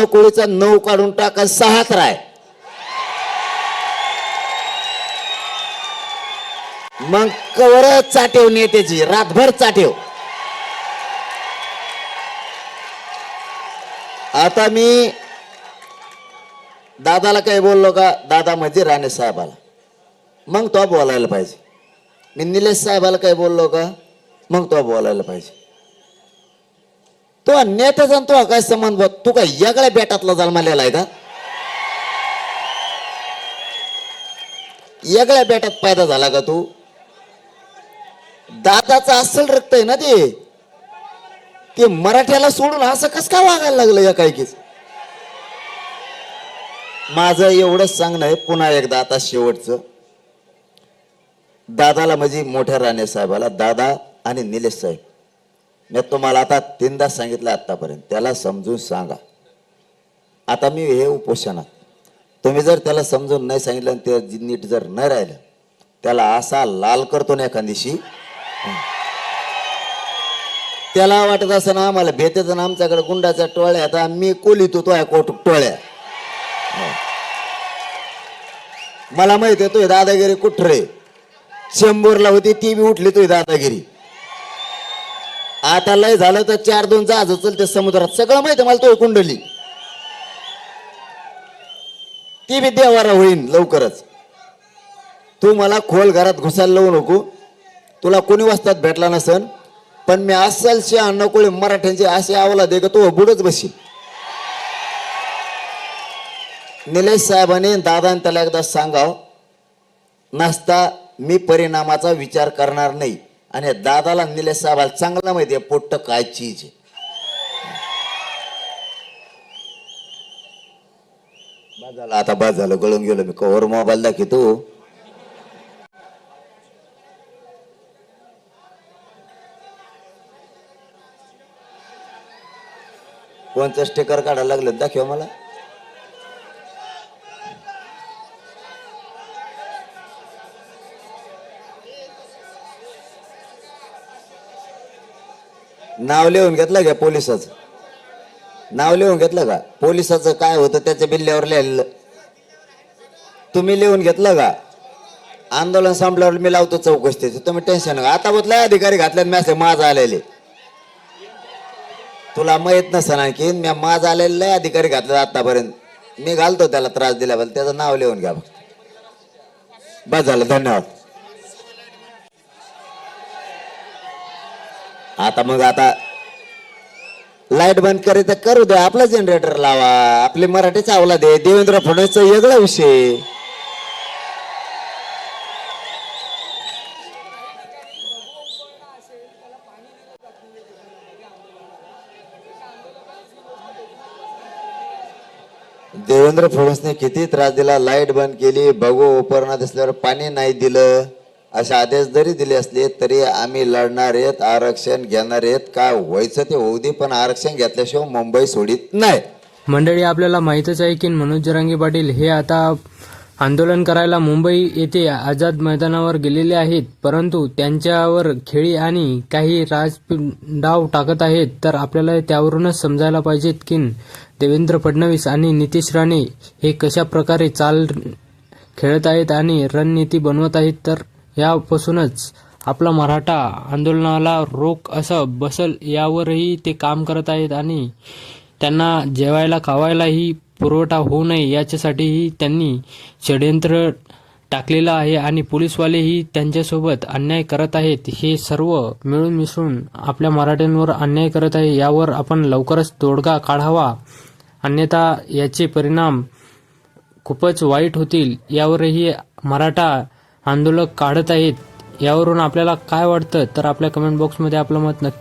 अन्न कोळीचा नऊ काढून टाका सहाच राय मग कवर चाटेव नेत्याची रातभर चाटेव. आता मी दादाला काही बोललो का दादा म्हणजे राणे साहेबाला. मग तो बोलायला पाहिजे. मी निलेश साहेबाला काही बोललो का मग तो बोलायला पाहिजे. तो नेत्याचा तो काय संबंध बघ? तू काय यागळ्या बेटातला जन्मालेला आहे का? येगळ्या बेटात पैदा झाला का तू? दादाचं असल रक्त आहे ना ते. ते मराठ्याला सोडून असं कस काय वागायला लागलं या कायकीच माझं एवढंच सांगणं आहे पुन्हा एकदा आता शेवटचं. दादाला म्हणजे मोठ्या राणे साहेबाला दादा आणि निलेश साहेब. मी तुम्हाला आता तीनदा सांगितलं आत्तापर्यंत. त्याला समजून सांगा. आता मी हे उपोषणात. तुम्ही जर त्याला समजून नाही सांगितलं आणि ते नीट जर नाही राहिलं त्याला असा लाल करतो ना एखाद दिवशी. त्याला वाटत असं ना आम्हाला भेटेचं ना आमच्याकडे गुंडाच्या टोळ्या आता मी कोलितो तो आहे कोट टोळ्या. मला माहिती आहे तो दादागिरी कुठरे शंभरला होती ती बी उठली तो दादागिरी. आता लय झालं तर चार दोन जहाज चलते समुद्रात. सगळं माहिती आहे मला तो कुंडली. ती बी देवारा होईन लवकरच. तू मला खोल घरात घुसायला लावू नको. तुला कोणी वाजतात भेटला नसन पण मी असेलशी अन्नकोळी मराठ्यांचे असे आवला दे का तो बुडच बशी. निलेश साहेबांनी दादाने त्याला एकदा सांगाव नसता मी परिणामाचा विचार करणार नाही. आणि दादाला निलेश साहेबाला चांगला माहिती आहे पोट्ट काय चीज बाजाला आता बस झालं गळून गेलो मी कवर मोबाईल दाखवतो. कोणतं स्टिकर काढायला लागलं दाखव मला. नाव लिहून घेतलं का पोलिसाचं? नाव लिहून घेतलं का? पोलिसाचं काय होतं त्याच्या बिल्ल्यावर लिहिलेलं. तुम्ही लिहून घेतलं का? आंदोलन संपल्यावर मी लावतो चौकशी त्याची तुम्ही टेन्शन नका. आता बदला अधिकारी घातल्यात मॅसेज माझा आलेले. तुला माहीत नसन आणखी मी माझं आलेलं लय अधिकारी घातला आतापर्यंत. मी घालतो त्याला त्रास दिल्याबद्दल. त्याचं नाव लिहून घ्या बस झालं धन्यवाद. आता मग आता लाइट बंद करे तर करू दे आपला जनरेटर लावा. आपले मराठी चावला दे. देवेंद्र फडणवीस वेगळा विषय. देवेंद्र फडणवीसने किती त्रास दिला? लाइट बंद केली बघू उपरणात असल्यावर पाणी नाही दिलं. असे आदेश जरी दिले असले तरी आम्ही लढणार आहेत आरक्षण घेणार आहेत. काय व्हायचं ते होऊ दे पण आरक्षण घेतल्याशिवाय मुंबई सोडित नाही. मंडळी आपल्याला माहीतच आहे की मनोज जरांगे पाटील हे आता आंदोलन करायला मुंबई येथे आझाद मैदानावर गेलेले आहेत. परंतु त्यांच्यावर खेळी आणि काही राज डाव टाकत आहेत. तर आपल्याला त्यावरूनच समजायला पाहिजेत की देवेंद्र फडणवीस आणि नितीश राणे हे कशा प्रकारे चाल खेळत आहेत आणि रणनीती बनवत आहेत. तर यापासूनच आपला मराठा आंदोलनाला रोख असं बसल यावरही ते काम करत आहेत आणि त्यांना जेवायला खावायलाही पुरवठा होऊ नये याच्यासाठीही त्यांनी षडयंत्र टाकलेलं आहे आणि पोलीसवालेही त्यांच्यासोबत अन्याय करत आहेत. हे सर्व मिळून मिसळून आपल्या मराठ्यांवर अन्याय करत आहे यावर आपण लवकरच तोडगा काढावा. अन्यथा याचे परिणाम खूपच वाईट होतील. यावरही मराठा आंदोलक काढत आहेत यावरून आपल्याला काय वाटतं तर आपल्या कमेंट बॉक्समध्ये आपलं मत नक्की